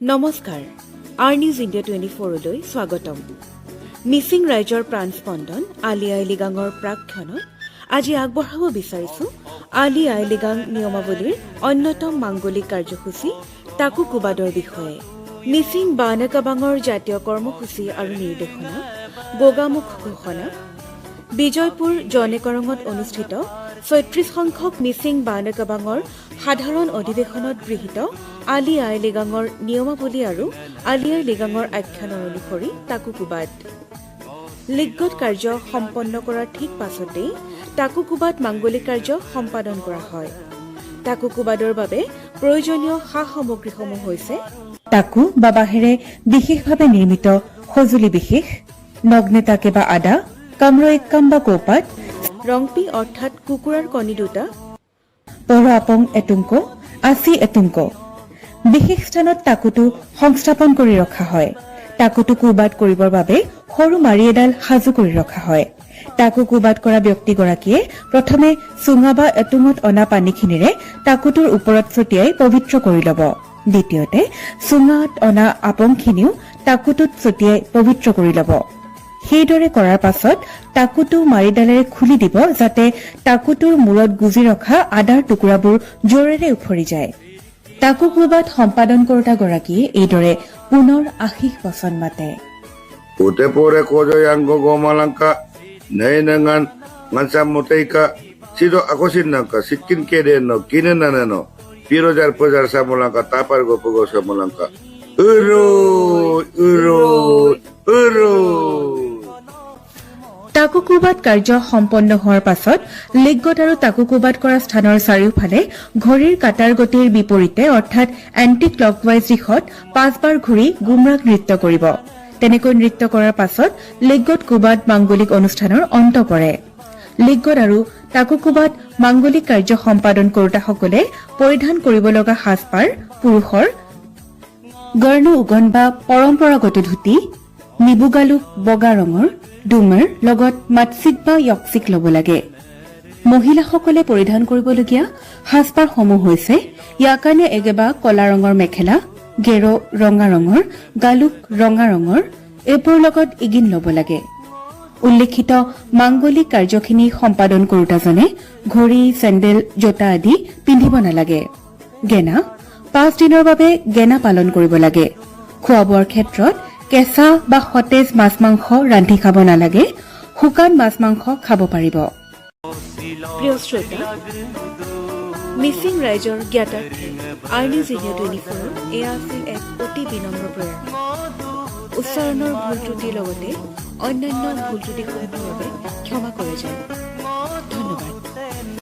নমস্কাৰ R news India twenty ফ'ৰলৈ স্বাগতম। মিচিং ৰাইজৰ প্ৰাণ স্পন্দন আলি আই লিগাঙৰ প্ৰাকক্ষণত আজি আগবঢ়াব বিচাৰিছো আলি আই লিগাং নিয়মাৱলীৰ অন্যতম মাংগলিক কাৰ্যসূচী তাকো কুবাদৰ বিষয়ে। মিচিং বানেকাবাঙৰ জাতীয় কৰ্মসূচী আৰু নিৰ্দেশনা গোগামুখ ঘোষণা বিজয়পুৰ জনেকৰঙত অনুষ্ঠিত ছয়ত্ৰিশ সংখ্যক মিচিং বানেকাবাঙৰ সাধাৰণ অধিৱেশনত গৃহীত আলি আই লিগাঙৰ নিয়মাৱলী আৰু আলি আই লিগাঙৰ আখ্যানৰ অনুসৰি টাকুকুবাদ লিগগত কাৰ্য সম্পন্ন কৰাৰ ঠিক পাছতেই টাকুকুবাদ মাংগলিক কাৰ্য সম্পাদন কৰা হয়। টাকুকুবাদৰ বাবে প্ৰয়োজনীয় সা সামগ্ৰীসমূহ হৈছে টাকু বা বাঁহেৰে বিশেষভাৱে নিৰ্মিত সঁজুলি বিশেষ নগ্নেতাকে বা আদা কামৰৈক্কাম বা কৌপাত। ৰংপি অৰ্থাৎ কুকুৰাৰ কণী দুটা। পৰ আপং এটুংক আচি এটুংক। বিশেষ স্থানত টাকুটো সংস্থাপন কৰি ৰখা হয়। টাকুটো কুবাদ কৰিবৰ বাবে সৰু মাৰি এডাল সাজু কৰি ৰখা হয়। টাকু কুবাদ কৰা ব্যক্তিগৰাকীয়ে প্ৰথমে চুঙা বা এটুঙত অনা পানীখিনিৰে টাকুটোৰ ওপৰত ছটিয়াই পবিত্ৰ কৰি ল'ব। দ্বিতীয়তে চুঙাত অনা আপংখিনিও টাকুটোত ছটিয়াই পবিত্ৰ কৰি ল'ব। সেইদৰে কৰাৰ পাছত টাকুটো মাৰিডালেৰে খুলি দিব যাতে টাকুটোৰ মূৰত গুজি ৰখা আদাৰ টুকুৰাবোৰ জোৰেৰে উফৰি যায়। টাকু প্ৰবাদ সম্পাদন কৰোতাগৰাকীয়ে এইদৰে পুনৰ আশীষ বচন মাতে। টাকুকুবাত কাৰ্য সম্পন্ন হোৱাৰ পাছত লিগগত আৰু টাকুকুবাত কৰা স্থানৰ চাৰিওফালে ঘড়ীৰ কাটাৰ গতিৰ বিপৰীতে অৰ্থাৎ এণ্টি ক্লকৱাইজ দিশত পাঁচবাৰ ঘূৰি গুমৰাগ নৃত্য কৰিব। তেনেকৈ নৃত্য কৰাৰ পাছত লিগগত কুবাত মাংগলিক অনুষ্ঠানৰ অন্ত পৰে। লিগগত আৰু টাকুকুবাত মাংগলিক কাৰ্য সম্পাদন কৰোতাসকলে পৰিধান কৰিব লগা সাজপাৰ পুৰুষৰ গৰ্ণ উগন বা পৰম্পৰাগত ধুতি নিবুগালুক বগা ৰঙৰ ডুমাৰ লগত মাটচিক বা য়ক্সিক ল'ব লাগে। মহিলাসকলে পৰিধান কৰিবলগীয়া সাজপাৰসমূহ হৈছে ইয়াকানে এগেবা কলা ৰঙৰ মেখেলা গেৰ ৰঙা ৰঙৰ গালুক ৰঙা ৰঙৰ এইবোৰৰ লগত ইগিন ল'ব লাগে। উল্লেখিত মাংগলিক কাৰ্যখিনি সম্পাদন কৰোতাজনে ঘড়ী চেণ্ডেল জোতা আদি পিন্ধিব নালাগে। গেনা পাঁচ দিনৰ বাবে গেনা পালন কৰিব লাগে। খোৱা বোৱাৰ ক্ষেত্ৰত কেঁচা বা সতেজ মাছ মাংস ৰান্ধি খাব নালাগে শুকান মাছ মাংস খাব পাৰিব। প্ৰিয় শ্ৰোতা মিচিং ৰাইজৰ জ্ঞাতাৰ্থে আৰ নিউজ ইণ্ডিয়া টুৱেণ্টি এয়া আছিল এক অতি বিনম্ৰ প্ৰয়াস। উচ্চাৰণৰ ভুল ত্ৰুটিৰ লগতে অন্যান্য ভুল ত্ৰুটিসমূহৰ বাবে ক্ষমা কৰে যায়।